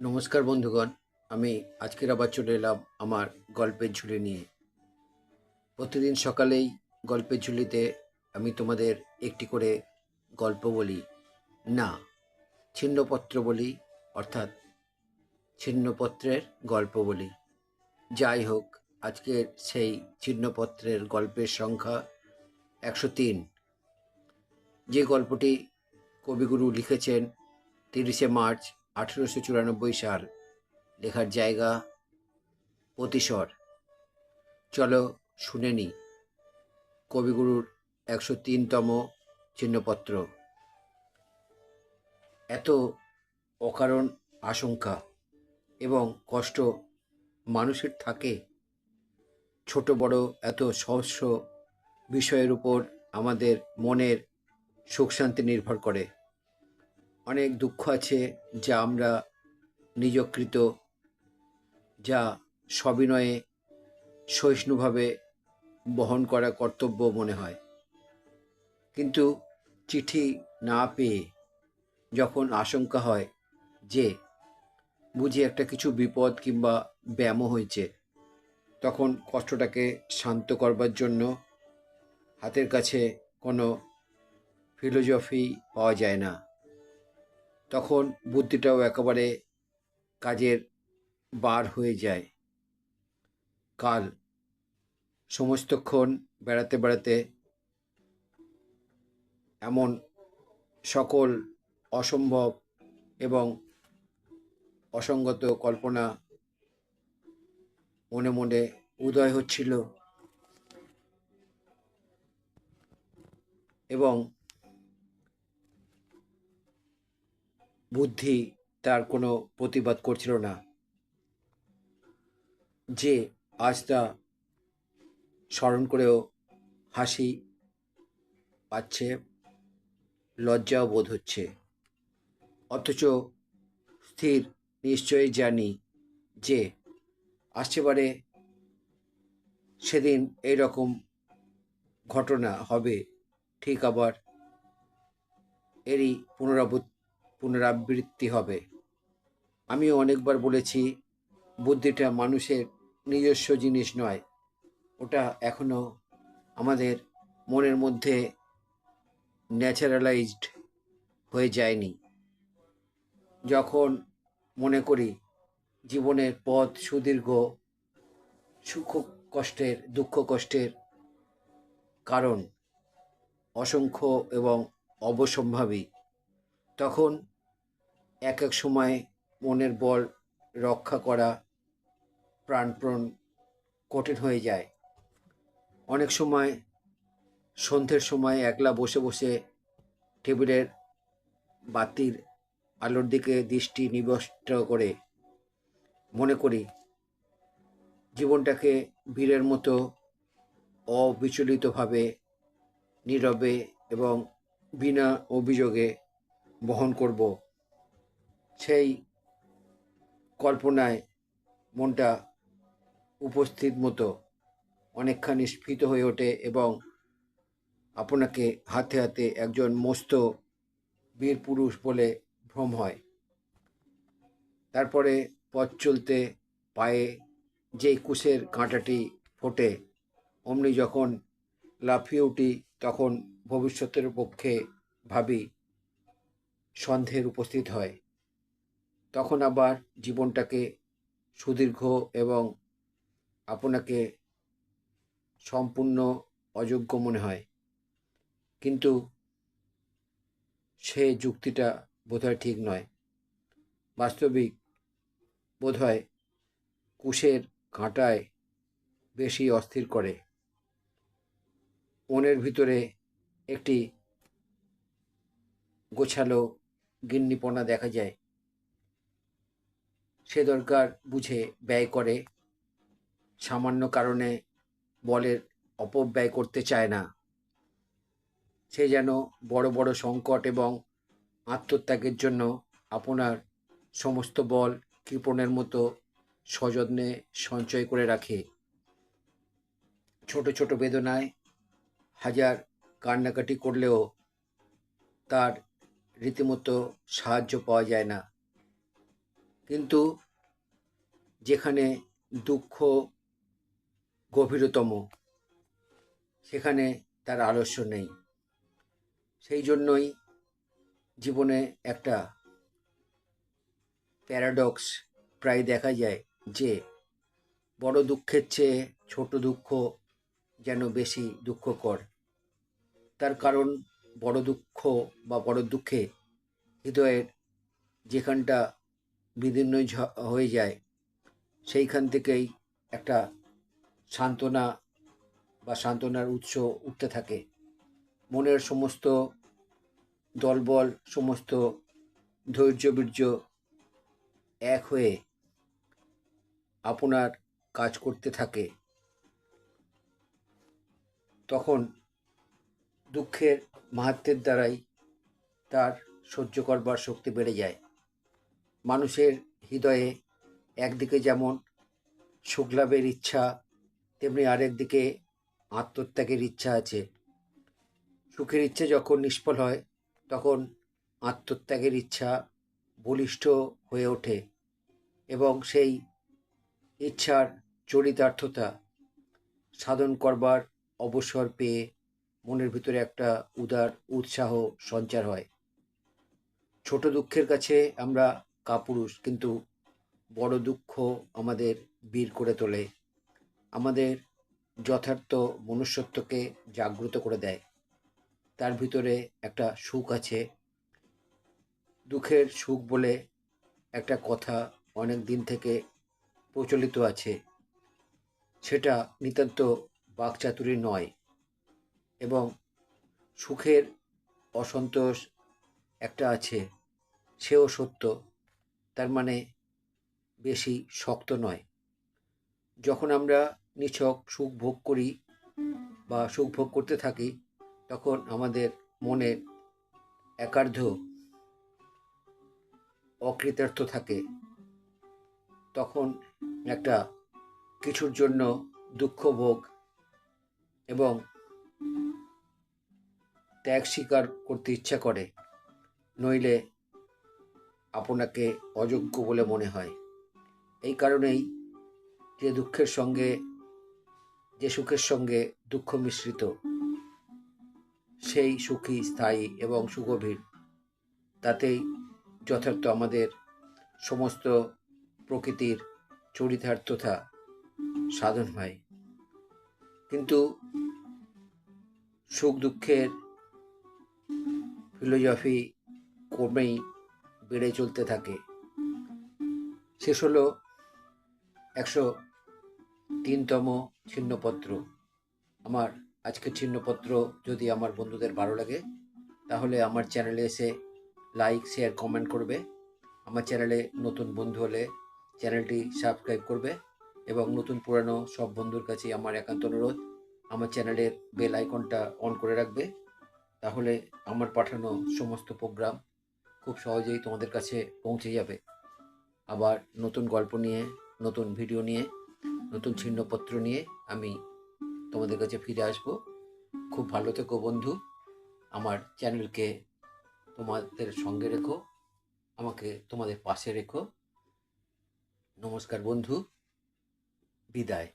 নমস্কার বন্ধুগণ, আমি আজকের আবার চলে এলাম আমার গল্পের ঝুলি নিয়ে। প্রতিদিন সকালেই গল্পের ঝুলিতে আমি তোমাদের একটি করে গল্প বলি। না, ছিন্নপত্র বলি, অর্থাৎ ছিন্নপত্রের গল্প বলি। যাই হোক, আজকের সেই ছিন্নপত্রের গল্পের সংখ্যা একশো তিন। যে গল্পটি কবিগুরু লিখেছেন তিরিশে মার্চ আঠেরোশো চুরানব্বই সাল লেখার জায়গা প্রতিস্বর চলো শুনে নি কবিগুরুর একশো তিনতম চিহ্নপত্র। এত অকারণ আশঙ্কা এবং কষ্ট মানুষের থাকে। ছোট বড় এত সহস্র বিষয়ের উপর আমাদের মনের সুখ শান্তি নির্ভর করে। অনেক দুঃখ আছে যা আমরা নিজকৃত, যা সবিনয়ে সহিষ্ণুভাবে বহন করা কর্তব্য মনে হয়। কিন্তু চিঠি না পেয়ে যখন আশঙ্কা হয় যে বুঝি একটা কিছু বিপদ কিংবা ব্যায়ামও হয়েছে, তখন কষ্টটাকে শান্ত করবার জন্য হাতের কাছে কোনো ফিলোজফি পাওয়া যায় না। তখন বুদ্ধিটাও একেবারে কাজের বার হয়ে যায়। কাল সমস্তক্ষণ বেড়াতে বেড়াতে এমন সকল অসম্ভব এবং অসঙ্গত কল্পনা মনে মনে উদয় হচ্ছিল। এবং বুদ্ধি তার কোনো প্রতিবাদ করছিল না। যে আজ তা স্মরণ করেও হাসি পাচ্ছে, লজ্জাও বোধ হচ্ছে। অথচ স্থির নিশ্চয়ই জানি যে আসছেবারে সেদিন এই রকম ঘটনা হবে, ঠিক আবার এরই পুনরাবৃত্তি পুনরাবৃত্তি হবে। আমিও অনেকবার বলেছি, বুদ্ধিটা মানুষের নিজস্ব জিনিস নয়। ওটা এখনও আমাদের মনের মধ্যে ন্যাচারালাইজড হয়ে যায়নি। যখন মনে করি জীবনের পথ সুদীর্ঘ, সুখ কষ্টের, দুঃখ কষ্টের কারণ, অসংখ্য এবং অবসম্ভাবী, তখন এক এক সময় মনের বল রক্ষা করা প্রাণপ্রণ কঠিন হয়ে যায়। অনেক সময় সন্ধ্যের সময় একলা বসে বসে টেবিলের বাতির আলোর দিকে দৃষ্টি নিবষ্ট করে মনে করি, জীবনটাকে বীরের মতো অবিচলিতভাবে, নীরবে এবং বিনা অভিযোগে বহন করব। সেই কল্পনায় মনটা উপস্থিত মতো অনেকখানি স্ফীত হয়ে ওঠে এবং আপনাকে হাতে হাতে একজন মস্ত বীর পুরুষ বলে ভ্রম হয়। তারপরে পথ চলতে পায়ে যেই কুশের কাঁটাটি ফোটে, অমনি যখন লাফিয়ে উঠি তখন ভবিষ্যতের পক্ষে ভাবি সন্দেহের উপস্থিত হয়। তখন আবার জীবনটাকে সুদীর্ঘ এবং আপনাকে সম্পূর্ণ অযোগ্য মনে হয়। কিন্তু সে যুক্তিটা বোধহয় ঠিক নয়। বাস্তবিক বোধহয় কুশের কাঁটায় বেশি অস্থির করে। মনের ভিতরে একটি গোছালো গিন্নিপনা দেখা যায়। সে দরকার বুঝে ব্যয় করে। সামান্য কারণে বলের অপব্যয় করতে চায় না। সে যেন বড় বড় সংকট এবং আত্মত্যাগের জন্য আপনার সমস্ত বল কৃপণের মতো সযত্নে সঞ্চয় করে রাখে। ছোট ছোট বেদনায় হাজার কান্নাকাটি করলেও তার রীতিমতো সাহায্য পাওয়া যায় না। কিন্তু যেখানে দুঃখ গভীরতম, সেখানে তার আলস্য নেই। সেই জন্যই জীবনে একটা প্যারাডক্স প্রায় দেখা যায় যে, বড় দুঃখের চেয়ে ছোট দুঃখ যেন বেশি দুঃখকর। তার কারণ বড় দুঃখ বা বড় দুঃখে হৃদয়ের যেখানটা বিদীর্ণ হয়ে যায়, সেইখান থেকেই একটা সান্ত্বনা বা সান্ত্বনার উৎস উঠতে থাকে। মনের সমস্ত দলবল, সমস্ত ধৈর্য বীর্য এক হয়ে আপনার কাজ করতে থাকে। তখন দুঃখের মাহাত্মের দ্বারাই তার সহ্য করবার শক্তি বেড়ে যায়। মানুষের হৃদয়ে একদিকে যেমন সুখলাভের ইচ্ছা, তেমনি আরেক দিকে আত্মত্যাগের ইচ্ছা আছে। সুখের ইচ্ছা যখন নিষ্ফল হয়, তখন আত্মত্যাগের ইচ্ছা বলিষ্ঠ হয়ে ওঠে এবং সেই ইচ্ছার চরিতার্থতা সাধন করবার অবসর পেয়ে মনের ভিতরে একটা উদার উৎসাহ সঞ্চার হয়। ছোট দুঃখের কাছে আমরা কাপুরুষ, কিন্তু বড় দুঃখ আমাদের বীর করে তোলে। আমাদের যথার্থ মনুষ্যত্বকে জাগ্রত করে দেয়। তার ভিতরে একটা সুখ আছে। দুঃখের সুখ বলে একটা কথা অনেক দিন থেকে প্রচলিত আছে। সেটা নিতান্ত বাকচাতুরি নয় এবং সুখের অসন্তোষ একটা আছে। সেও সত্য। তার মানে বেশি শক্ত নয়। যখন আমরা নিছক সুখ ভোগ করি বা সুখ ভোগ করতে থাকি, তখন আমাদের মনে একার্ধ অকৃতার্থ থাকে। তখন একটা কিছুর জন্য দুঃখ ভোগ এবং ত্যাগ স্বীকার করতে ইচ্ছা করে। নইলে আপনাকে অযোগ্য বলে মনে হয়। এই কারণেই যে দুঃখের সঙ্গে, যে সুখের সঙ্গে দুঃখ মিশ্রিত, সেই সুখী, স্থায়ী এবং সুগভীর, তাতেই যথার্থ আমাদের সমস্ত প্রকৃতির চরিতার্থতা সাধন হয়। কিন্তু সুখ দুঃখের ফিলোজফি ক্রমেই বেড়ে চলতে থাকে। শেষ হলো একশো তিনতম ছিন্নপত্র। আমার আজকের ছিন্নপত্র যদি আমার বন্ধুদের ভালো লাগে, তাহলে আমার চ্যানেলে এসে লাইক, শেয়ার, কমেন্ট করবে। আমার চ্যানেলে নতুন বন্ধু হলে চ্যানেলটি সাবস্ক্রাইব করবে এবং নতুন পুরানো সব বন্ধুর কাছে আমার একান্ত অনুরোধ, আমার চ্যানেলের বেল আইকনটা অন করে রাখবে। তাহলে আমার পাঠানো সমস্ত প্রোগ্রাম খুব সহজেই তোমাদের কাছে পৌঁছে যাবে। আবার নতুন গল্প নিয়ে, নতুন ভিডিও নিয়ে, নতুন ছিন্নপত্র নিয়ে আমি তোমাদের কাছে ফিরে আসব। খুব ভালো থেকো বন্ধু। আমার চ্যানেলকে তোমাদের সঙ্গে রেখো। আমাকে তোমাদের পাশে রেখো। নমস্কার বন্ধু। বিদায়।